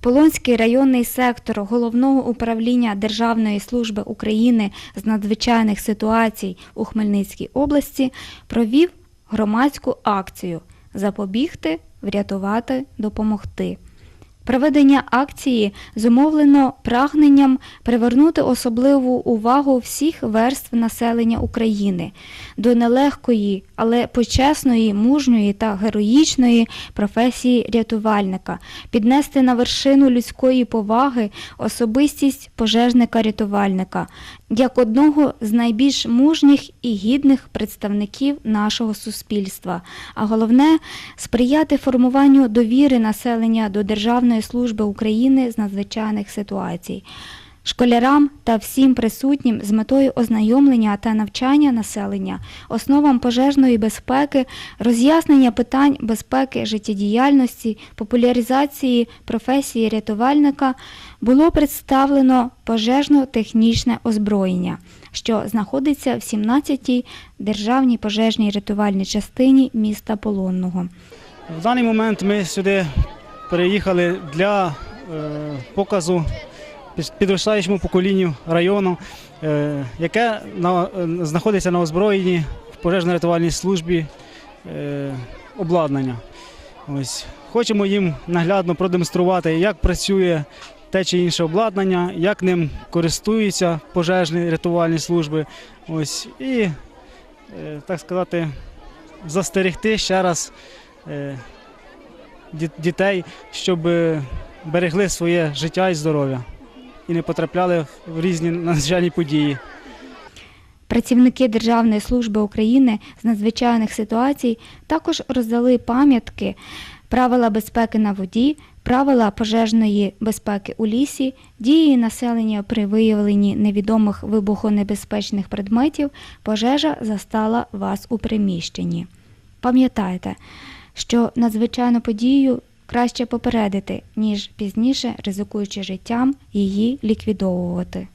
Полонський районний сектор Головного управління Державної служби України з надзвичайних ситуацій у Хмельницькій області провів громадську акцію Запобігти, врятувати, допомогти. Проведення акції зумовлено прагненням привернути особливу увагу всіх верств населення України до нелегкої, але почесної, мужньої та героїчної професії рятувальника, піднести на вершину людської поваги особистість пожежника-рятувальника як одного з найбільш мужніх і гідних представників нашого суспільства, а головне сприяти формуванню довіри населення до Державної служби України з надзвичайних ситуацій. Школярам та всім присутнім з метою ознайомлення та навчання населення, основам пожежної безпеки, роз'яснення питань безпеки життєдіяльності, популяризації професії рятувальника було представлено пожежно-технічне озброєння, що знаходиться в 17-й державній пожежній рятувальній частині міста Полонного. В даний момент ми сюди переїхали для е, показу під- підростаючому поколінню району, е, яке знаходиться на озброєнні в пожежно-рятувальній службі е, обладнання. Ось. Хочемо їм наглядно продемонструвати, як працює те чи інше обладнання, як ним користуються пожежні рятувальні служби. Ось. І, так сказати, застерегти ще раз дітей, щоб е, берегли своє життя і здоров'я і не потрапляли в різні надзвичайні події. Працівники Державної служби України з надзвичайних ситуацій також роздали пам'ятки правила безпеки на воді, правила пожежної безпеки у лісі, дії населення при виявленні невідомих вибухонебезпечних предметів, пожежа застала вас у приміщенні. Пам'ятайте, що надзвичайну подію краще попередити, ніж пізніше, ризикуючи життям, її ліквідовувати.